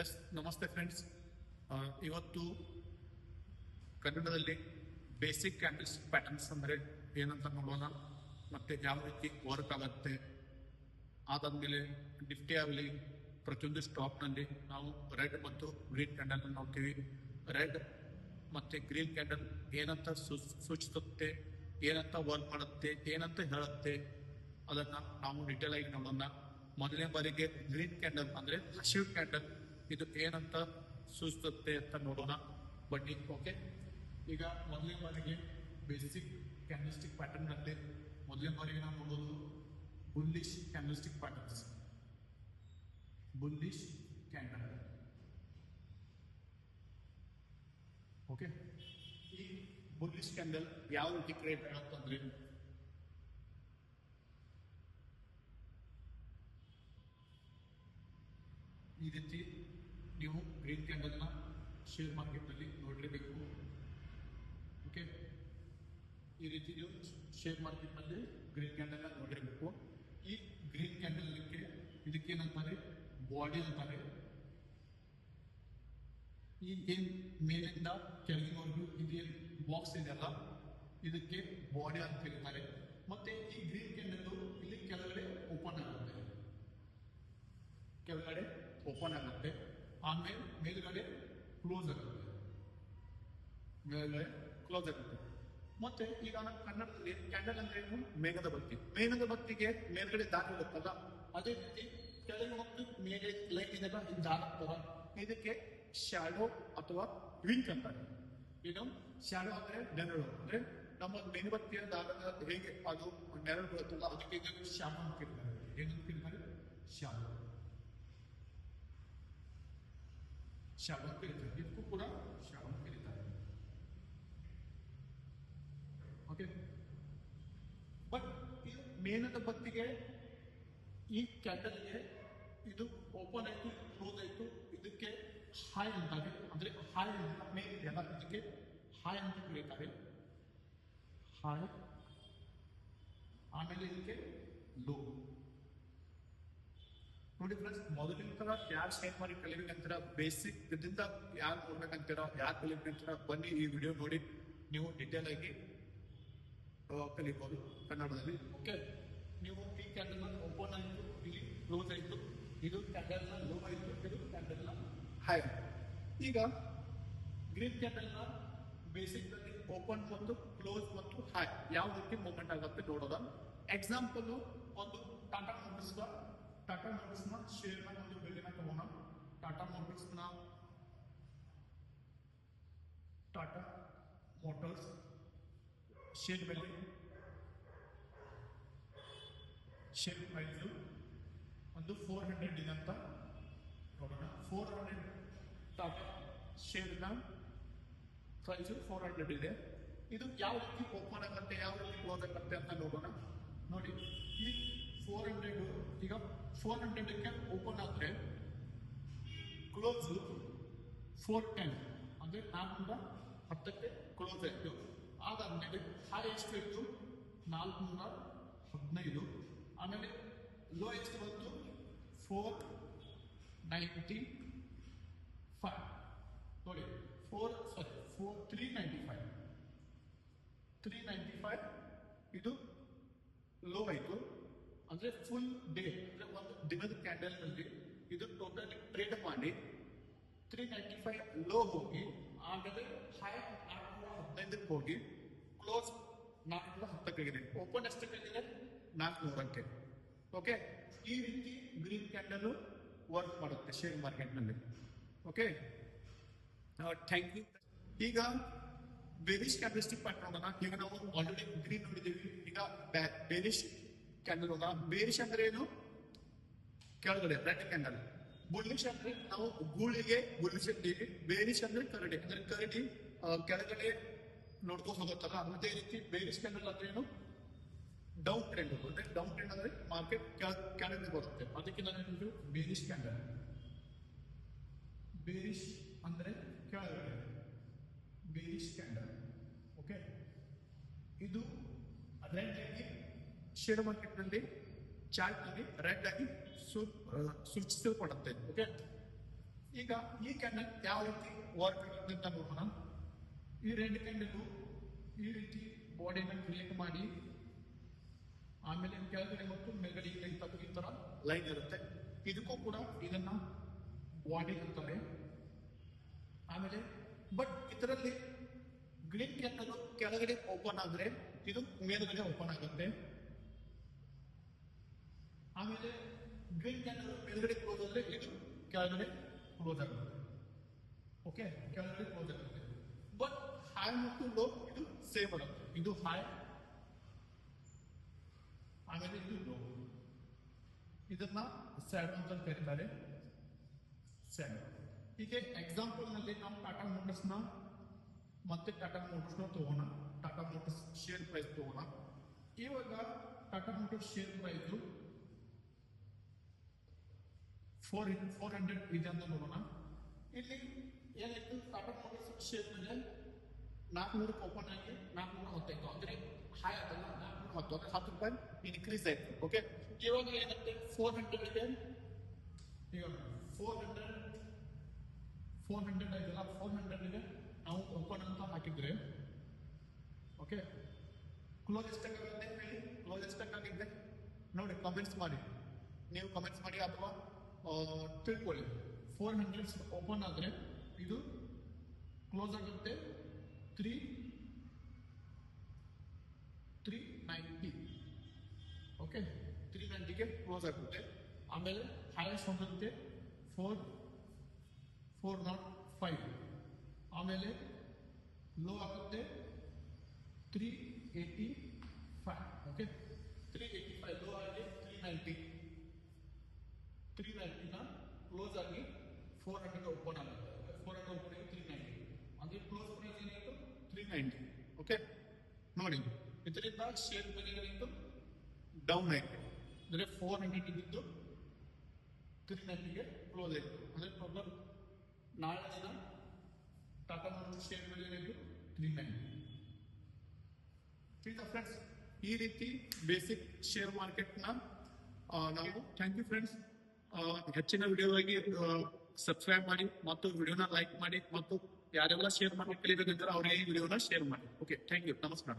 S ನಮಸ್ತೆ friends ಇವತ್ತು ಕನ್ನಡದಲ್ಲಿ ಬೇಸಿಕ್ ಕ್ಯಾಂಡಲ್ಸ್ ಪ್ಯಾಟರ್ನ್ಸ್ ಅಂದರೆ ಏನಂತ ನೋಡೋಣ. ಮತ್ತೆ ಯಾವ ರೀತಿ ವರ್ಕ್ ಆಗುತ್ತೆ. ಅದಾದ್ಮೇಲೆ ನಿಫ್ಟಿ ಆಗಲಿ ಪ್ರತಿಯೊಂದು ಸ್ಟಾಕ್ನಲ್ಲಿ ನಾವು ರೆಡ್ ಮತ್ತು ಗ್ರೀನ್ ಕ್ಯಾಂಡಲ್ ನೋಡ್ತೀವಿ. ರೆಡ್ ಮತ್ತೆ ಗ್ರೀನ್ ಕ್ಯಾಂಡಲ್ ಏನಂತ ಸೂಚಿಸುತ್ತೆ, ಏನಂತ ವರ್ಕ್ ಮಾಡುತ್ತೆ, ಏನಂತ ಹೇಳುತ್ತೆ ಅದನ್ನ ನಾವು ಡೀಟೇಲ್ ಆಗಿ ನೋಡೋಣ. ಮೊದಲನೇ ಬಾರಿಗೆ ಗ್ರೀನ್ ಕ್ಯಾಂಡಲ್ ಅಂದ್ರೆ ಹಸಿರು ಕ್ಯಾಂಡಲ್ ಇದು ಏನಂತ ಸೂಚಿಸುತ್ತೆ ಅಂತ ನೋಡೋಣ. ಬನ್ನಿ ಓಕೆ ಈಗ ಮೊದಲನೇ ಬಾರಿಗೆ ಬೇಸಿಕ್ ಕ್ಯಾಂಡಲ್ಸ್ಟಿಕ್ ಪ್ಯಾಟರ್ನ್ನಲ್ಲಿ ಮೊದಲನೇ ಬಾರಿಗೆ ನಾವು ನೋಡೋದು bullish candlestick patterns bullish candle okay ಈ ಬುಲ್ಲಿಶ್ ಕ್ಯಾಂಡಲ್ ಯಾವ ರೀತಿ ಕ್ರಿಯೇಟ್ ಆಗುತ್ತಂದ್ರೆ ಈ ರೀತಿ ನೀವು ಗ್ರೀನ್ ಕ್ಯಾಂಡಲ್ನ ಶೇರ್ ಮಾರ್ಕೆಟ್ನಲ್ಲಿ ನೋಡಲೇಬೇಕು. ಓಕೆ ಈ ರೀತಿ ನೀವು ಶೇರ್ ಮಾರ್ಕೆಟ್ನಲ್ಲಿ ಗ್ರೀನ್ ಕ್ಯಾಂಡಲ್ನ ನೋಡಿರಬೇಕು ಈ ಗ್ರೀನ್ ಕ್ಯಾಂಡಲ್ಗೆ ಇದಕ್ಕೆ ಏನಂತಾರೆ ಬಾಡಿ ಅಂತಾರೆ. ಈ ಏನ್ ಮೇಲಿಂದ ಕೆಳಗಿನವರೆಗೂ ಇದೇನು ಬಾಕ್ಸ್ ಇದೆಯಲ್ಲ ಇದಕ್ಕೆ ಬಾಡಿ ಅಂತ ಕರೀತಾರೆ. ಮತ್ತೆ ಈ ಗ್ರೀನ್ ಕ್ಯಾಂಡಲ್ ಇಲ್ಲಿ ಕೆಳಗಡೆ ಓಪನ್ ಆಗುತ್ತೆ ಕೆಳಗಡೆ ಓಪನ್ ಆಗುತ್ತೆ ಆಮೇಲೆ ಮೇಲ್ಗಡೆ ಕ್ಲೋಸ್ ಆಗುತ್ತೆ. ಮೇಲ್ಗಡೆ ಕ್ಲೋಸ್ ಆಗುತ್ತೆ. ಮತ್ತೆ ಈಗ ನಮ್ಮ ಕನ್ನಡದಲ್ಲಿ ಕ್ಯಾಂಡಲ್ ಅಂದ್ರೆ ಏನು? ಮೇಘದ ಬತ್ತಿ ಮೇಘದ ಬತ್ತಿಗೆ ಮೇಲ್ಗಡೆ ದಾರ ಇರುತ್ತಲ್ಲ ಅದೇ ರೀತಿ ಕೆಳಗೆ ಒಂದು ಮೇಲೆ ಲೈಟ್ ಇದೆಲ್ಲ ಇದು ದಾರ ಇದಕ್ಕೆ ಶ್ಯಾಡೋ ಅಥವಾ ವಿಂಕ್ ಅಂತಾರೆ. ಏನು? ಶ್ಯಾಡೋ ಅಂದ್ರೆ ನೆರಳು. ಅಂದ್ರೆ ನಮ್ಮ ಮೇಣಬತ್ತಿಯ ದಾರದ ಹೇಗೆ ಅದು ನೆರಳು ಬರುತ್ತಲ್ಲ, ಅದಕ್ಕೆ ಶ್ಯಾಮ ಅಂತ ಕರೀತಾರೆ. ಏನಂತ ಕರೀತಾರೆ? ಶಾಡೋ ಶಾಡೋ ಅಂತ ಕರೀತಾರೆ ಇದಕ್ಕೂ ಕೂಡ ಶಾಡೋ ಅಂತ ಕರೀತಾರೆ ಓಕೆ ಬಟ್ ಇದು ಮೇನದ ಬತ್ತಿಗೆ ಈ ಕ್ಯಾಂಡಲ್ಗೆ ಇದು ಓಪನ್ ಆಯ್ತು ಕ್ಲೋಸ್ ಆಯ್ತು ಇದಕ್ಕೆ ಹಾಯ್ ಅಂತಾರೆ ಅಂದ್ರೆ ಹಾಯ್ ಅಂತ ಮೇನ್ ಇದೆಯಲ್ಲ ಇದಕ್ಕೆ ಹಾಯ್ ಅಂತ ಕರೀತಾರೆ ಹಾಯ್ ಆಮೇಲೆ ಇದಕ್ಕೆ ಲೋ ನೋಡಿ ಫ್ರೆಂಡ್ಸ್ ಮೊದಲಿನ ಯಾರು ಸ್ಟೇಟ್ ಮಾಡಿ ಕಲಿಬೇಕಂತೀರ ಬೇಸಿಕ್ ಇದರಿಂದ ಯಾರು ನೋಡ್ಬೇಕಂತೀರ ಯಾರು ಕಲಿಬೇಕಂತೀರ ಬನ್ನಿ ಈ ವಿಡಿಯೋ ನೋಡಿ. ನೀವು ಡಿಟೇಲ್ ಆಗಿ ಕಲಿಬಹುದು ಕನ್ನಡದಲ್ಲಿ. ಓಕೆ ನೀವು ಈ ಕ್ಯಾಂಡಲ್ ಓಪನ್ ಆಯಿತು, ಇಲ್ಲಿ ಕ್ಲೋಸ್ ಆಯಿತು, ಇದು ಕ್ಯಾಂಡಲ್ ಲೋ ಆಯಿತು, ಇದು ಕ್ಯಾಂಡಲ್ ಹೈ ಈಗ ಗ್ರೀನ್ ಕ್ಯಾಂಡಲ್ ಬೇಸಿಕ್ ಓಪನ್ ಮತ್ತು ಕ್ಲೋಸ್ ಮತ್ತು ಹೈ ಯಾವ ರೀತಿ ಮೂವ್ಮೆಂಟ್ ಆಗುತ್ತೆ ನೋಡೋದ ಎಕ್ಸಾಂಪಲ್ ಒಂದು ಟಾಟಾ ಮೋಟರ್ಸ್ ಟಾಟಾ ಮೋಟರ್ಸ್ನ ಶೇರ್ನ ಒಂದು ಬೆಲೆನ ತಗೋಣ. ಟಾಟಾ ಮೋಟರ್ಸ್ನ ಟಾಟಾ ಮೋಟರ್ಸ್ ಶೇರ್ ಬೆಲೆ ಶೇರ್ ಪ್ರೈಸ್ ಒಂದು ಫೋರ್ ಹಂಡ್ರೆಡ್ ಇದೆ ಅಂತ ನೋಡೋಣ. ಫೋರ್ ಹಂಡ್ರೆಡ್ ಟಾಟಾ ಶೇರ್ನ ಪ್ರೈಸ್ ಫೋರ್ ಹಂಡ್ರೆಡ್ ಇದೆ. ಇದು ಯಾವ ರೀತಿ ಓಪನ್ ಆಗುತ್ತೆ, ಯಾವ ರೀತಿ ಕ್ಲೋಸ್ ಆಗುತ್ತೆ ಅಂತ ನೋಡೋಣ. ನೋಡಿ, ಈ ಫೋರ್ ಹಂಡ್ರೆಡ್ ಈಗ ಫೋರ್ ಹಂಡ್ರೆಡ್ಗೆ ಓಪನ್ ಆದರೆ ಕ್ಲೋಸ್ ಫೋರ್ ಟೆನ್ ಅಂದ್ರೆ ನಾಲ್ಕುನೂರ ಹತ್ತಕ್ಕೆ ಕ್ಲೋಸ್ ಆಯಿತು ಅದಾದ್ಮೇಲೆ ಹೈ ಎಷ್ಟು ಇತ್ತು ನಾಲ್ಕುನೂರ ಹದಿನೈದು ಆಮೇಲೆ ಲೋ ಎಷ್ಟು ಬಂತು ಫೋರ್ ನೈಂಟಿ ಫೈವ್ ನೋಡಿ four sorry four three ninety five three ninety five ಇದು ಲೋ ಆಯಿತು ಅಂದ್ರೆ ಫುಲ್ ಡೇ ಅಂದ್ರೆ ಒಂದು ದಿನದ ಕ್ಯಾಂಡಲ್ನಲ್ಲಿ ಇದು ಟೋಟಲ್ ಟ್ರೇಡ್ ಮಾಡಿ ತ್ರೀ ನೈಂಟಿ ಫೈವ್ ಲೋ ಹೋಗಿ, ಆಮೇಲೆ ಹೈ ನಾಲ್ಕುನೂರ ಹದಿನೈದಕ್ಕೆ ಹೋಗಿ ಕ್ಲೋಸ್ ನಾಲ್ಕುನೂರ ಹತ್ತಕ್ಕಾಗಿದೆ ಓಪನ್ ಎಷ್ಟಕ್ಕಾಗಿದೆ ನಾಲ್ಕುನೂರಕ್ಕೆ. ಓಕೆ ಈ ರೀತಿ ಗ್ರೀನ್ ಕ್ಯಾಂಡಲ್ ವರ್ಕ್ ಮಾಡುತ್ತೆ ಶೇರ್ ಮಾರ್ಕೆಟ್ನಲ್ಲಿ. ಓಕೆ ಥ್ಯಾಂಕ್ ಯು ಈಗ ಬೇರಿಶ್ ಕ್ಯಾಂಡಲ್ಸ್ಟಿಕ್ ಪಾರ್ಟ್ ನೋಡೋಣ ಈಗ ನಾವು ಆಲ್ರೆಡಿ ಗ್ರೀನ್ ನೋಡಿದ್ದೀವಿ. ಈಗ ಬೇರಿಶ್ ಕ್ಯಾಂಡಲ್ ಹೋಗ ಬೇರಿಶ್ ಅಂದ್ರೆ ಏನು? ಕೆಳಗಡೆ ರೆಡ್ ಕ್ಯಾಂಡಲ್ ಬುಲ್ಲಿಶ್ ಅಂದ್ರೆ ನಾವು ಗೂಳಿಗೆ ಬುಲ್ಲಿಶ್ ಅಂತೀವಿ ಬೇರಿಶ್ ಅಂದ್ರೆ ಕರಡಿ. ಅಂದ್ರೆ ಕರಡಿ ಕೆಳಗಡೆ ನೋಡ್ಕೊಂಡು ಹೋಗುತ್ತಲ್ಲ, ಅದೇ ರೀತಿ ಬೇರಿಶ್ ಕ್ಯಾಂಡಲ್ ಅಂದ್ರೆ ಏನು? ಡೌನ್ ಟ್ರೆಂಡ್ ಅಂದ್ರೆ ಡೌನ್ ಟ್ರೆಂಡ್ ಅಂದ್ರೆ ಮಾರ್ಕೆಟ್ ಕೆಳಗೆ ಬರುತ್ತೆ. ಅದಕ್ಕೆ ನಾನು ಬೇರಿಶ್ ಕ್ಯಾಂಡಲ್ ಬೇರಿಶ್ ಅಂದ್ರೆ ಕೆಳಗಡೆ. ಬೇರಿಶ್ ಕ್ಯಾಂಡಲ್ ಓಕೆ ಇದು ರೆಡ್ ಶೇರ್ ಮಾರ್ಕೆಟ್ನಲ್ಲಿ ಚಾರ್ಟ್ನಲ್ಲಿ ರೆಡ್ ಆಗಿ ಸೂಚಿಸಲ್ಪಡುತ್ತೆ ಓಕೆ. ಈಗ ಈ ಕ್ಯಾಂಡಲ್ ಯಾವ ರೀತಿ ವರ್ಕ್ ಅಂತ ನೋಡೋಣ. ಈ ರೆಡ್ ಕ್ಯಾಂಡಲ್ ಈ ರೀತಿ ಬಾಡಿನ ಕ್ರಿಯೇಟ್ ಮಾಡಿ ಆಮೇಲೆ ಕೆಳಗಡೆ ಮತ್ತು ಮೇಲ್ಗಡೆ ಈ ತರ ಲೈನ್ ಇರುತ್ತೆ. ಇದಕ್ಕೂ ಕೂಡ ಇದನ್ನ ಬಾಡಿ ಅಂತಾರೆ. ಆಮೇಲೆ ಬಟ್ ಇದರಲ್ಲಿ ಗ್ರೀನ್ ಕ್ಯಾಂಡಲ್ ಕೆಳಗಡೆ ಓಪನ್ ಆದ್ರೆ ಇದು ಮೇಲ್ಗಡೆ ಓಪನ್ ಆಗುತ್ತೆ. ಆಮೇಲೆ ಗ್ರೀನ್ ಕ್ಯಾಂಡಲ್ ಮೇಲ್ಗಡೆ ಕ್ಲೋಸ್ ಆದ್ರೆ ಇದು ಕೆಳಗಡೆ ಕ್ಲೋಸ್ ಆಗುತ್ತೆ ಓಕೆ ಕೆಳಗಡೆ ಕ್ಲೋಸ್ ಆಗುತ್ತೆ ಬಟ್ ಹೈ ಮತ್ತು ಲೋ ಇದು ಸೇಮ್ ಬರುತ್ತೆ ಇದು ಹೈ ಆಮೇಲೆ ಇದು ಲೋ ಇದನ್ನ ಸ್ಯಾಡೋ ಅಂತ ಕರೀತಾರೆ ಸ್ಯಾಡೋ ಹೀಗೆ ಎಕ್ಸಾಂಪಲ್ನಲ್ಲಿ ನಾವು ಟಾಟಾ ಮೋಟರ್ಸ್ನ ಮತ್ತೆ ಟಾಟಾ ಮೋಟರ್ಸ್ನ ತಗೋಣ ಟಾಟಾ ಮೋಟರ್ಸ್ ಶೇರ್ ಪ್ರೈಸ್ ತಗೋಣ ಇವಾಗ Tata Motors share price four four hundred ಇದೆ ಅಂತ ನೋಡೋಣ ಇಲ್ಲಿ ಏನಾಯ್ತು ಟಾಟಾ ಮೋಟರ್ಸ್ ಶೇರ್ ಮೇಲೆ ನಾಲ್ಕುನೂರಕ್ಕೆ ಓಪನ್ ಆಗಿ ನಾಲ್ಕುನೂರ ಹತ್ತಾಯ್ತು ಅಂದ್ರೆ ಹೈ ಅದಲ್ಲ ನಾಲ್ಕುನೂರ ಹತ್ತು ಅಂದ್ರೆ ಹತ್ತು ರೂಪಾಯಿ ಇನ್ಕ್ರೀಸ್ ಆಯ್ತು ಓಕೆ ಇವಾಗ ಏನಾಗುತ್ತೆ ಫೋರ್ ಹಂಡ್ರೆಡ್ ಇದೆ ಈಗ ಫೋರ್ ಹಂಡ್ರೆಡ್ ಫೋರ್ ಹಂಡ್ರೆಡ್ ಇದೆಲ್ಲ ಫೋರ್ ಹಂಡ್ರೆಡ್ ಇದೆ ನಾವು ಓಪನ್ ಅಂತ ಹಾಕಿದ್ರೆ ಓಕೆ ಕ್ಲೋಸ್ ಎಷ್ಟಾಗುತ್ತೆ ಹೇಳಿ ಕ್ಲೋಸ್ ಎಷ್ಟಾಗಿದೆ ನೋಡಿ ಕಮೆಂಟ್ಸ್ ಮಾಡಿ ನೀವು ಕಮೆಂಟ್ಸ್ ಮಾಡಿ ಅಥವಾ ಆ, ತಿಳ್ಕೊಳ್ಳಿ. ಫೋರ್ ಹಂಡ್ರೆಡ್ಸ್ ಓಪನ್ ಆದರೆ ಇದು ಕ್ಲೋಸ್ ಆಗುತ್ತೆ three three ninety okay three ನೈಂಟಿಗೆ close ಆಗುತ್ತೆ. ಆಮೇಲೆ ಹೈಯೆಸ್ಟ್ ಹೋಗುತ್ತೆ ಫೋರ್ ಫೋರ್ ನಾಟ್ ಫೈವ್ ಆಮೇಲೆ ಲೋ ಆಗುತ್ತೆ three eighty five okay three eighty five low ಆಗಿ ತ್ರೀ ನೈಂಟಿ ತ್ರೀ ನೈಂಟಿನ ಕ್ಲೋಸ್ ಆಗಿ ಫೋರ್ ಹಂಡ್ರೆಡ್ ಓಪನ್ ಆಗುತ್ತೆ ಫೋರ್ ಹಂಡ್ರೆಡ್ ಓಪನ್ ಆಗಿ ತ್ರೀ ನೈಂಟಿ ಅಂದ್ರೆ ಕ್ಲೋಸ್ ಪ್ರೈಸ್ ಏನಾಯಿತು ತ್ರೀ ನೈಂಟಿ ಓಕೆ ನೋಡಿ ಇದರಿಂದ ಶೇರ್ ಬೆಲೆ ಏನಾಯಿತು ಡೌನ್ ಆಯಿತು ಅಂದರೆ ಫೋರ್ ಹಂಡ್ರೆಡ್ ಇದ್ದಿದ್ದು ತ್ರೀ ನೈಂಟಿಗೆ ಕ್ಲೋಸ್ ಆಯಿತು ಅಂದರೆ ಟೋಟಲ್ ನಾಳೆ ದಿನ ಟಾಟಾ ಮೋಟರ್ಸ್ ಶೇರ್ ಬೆಲೆ ಏನಾಯಿತು ತ್ರೀ ನೈಂಟಿ ಈಗ ಫ್ರೆಂಡ್ಸ್ ಈ ರೀತಿ ಬೇಸಿಕ್ ಶೇರ್ ಮಾರ್ಕೆಟ್ನ ನಾವು ಥ್ಯಾಂಕ್ ಯು ಫ್ರೆಂಡ್ಸ್ ಹೆಚ್ಚಿನ ವಿಡಿಯೋಗಾಗಿ ಸಬ್ಸ್ಕ್ರೈಬ್ ಮಾಡಿ, ಮತ್ತು ವಿಡಿಯೋನ ಲೈಕ್ ಮಾಡಿ, ಮತ್ತು ಯಾರೆಲ್ಲ ಶೇರ್ ಮಾಡಿ ಕಲಿಬೇಕಂತಾರೆ ಅವರಿಗೆ ಈ ವಿಡಿಯೋನ ಶೇರ್ ಮಾಡಿ. ಓಕೆ ಥ್ಯಾಂಕ್ ಯು ನಮಸ್ಕಾರ.